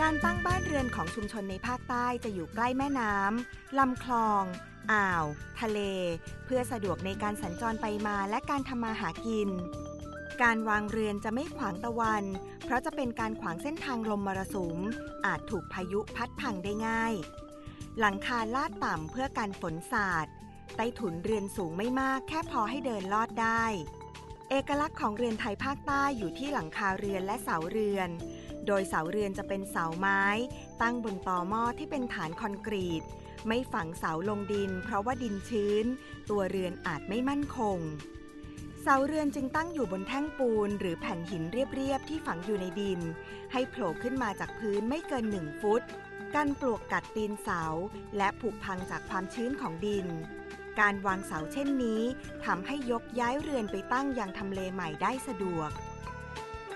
การตั้งบ้านเรือนของชุมชนในภาคใต้จะอยู่ใกล้แม่น้ำลำคลอง อ่าว ทะเล เพื่อสะดวกในการสัญจรไปมาและการทำมาหากิน การวางเรือนจะไม่ขวางตะวัน เพราะจะเป็นการขวางเส้นทางลมมรสุม อาจถูกพายุพัดพังได้ง่าย หลังคาลาดต่ำเพื่อการฝนสาดใต้ถุนเรือนสูงไม่มากแค่พอให้เดินลอดได้ เอกลักษณ์ของเรือนไทยภาคใต้อยู่ที่หลังคาเรือนและเสาเรือน โดยเสาเรือนจะเป็นเสาไม้ ตั้งบนตอหม้อที่เป็นฐานคอนกรีต ไม่ฝังเสาลงดิน เพราะว่าดินชื้น ตัวเรือนอาจไม่มั่นคง เสาเรือนจึงตั้งอยู่บนแท่งปูน หรือแผ่นหินเรียบๆที่ฝังอยู่ในดิน ให้โผล่ขึ้นมาจากพื้นไม่เกินหนึ่งฟุตกันปลวกกัดตีนเสา และผุพังจากความชื้นของดิน การวางเสาเช่นนี้ทำให้ยกย้ายเรือนไปตั้งยังทำเลใหม่ได้สะดวก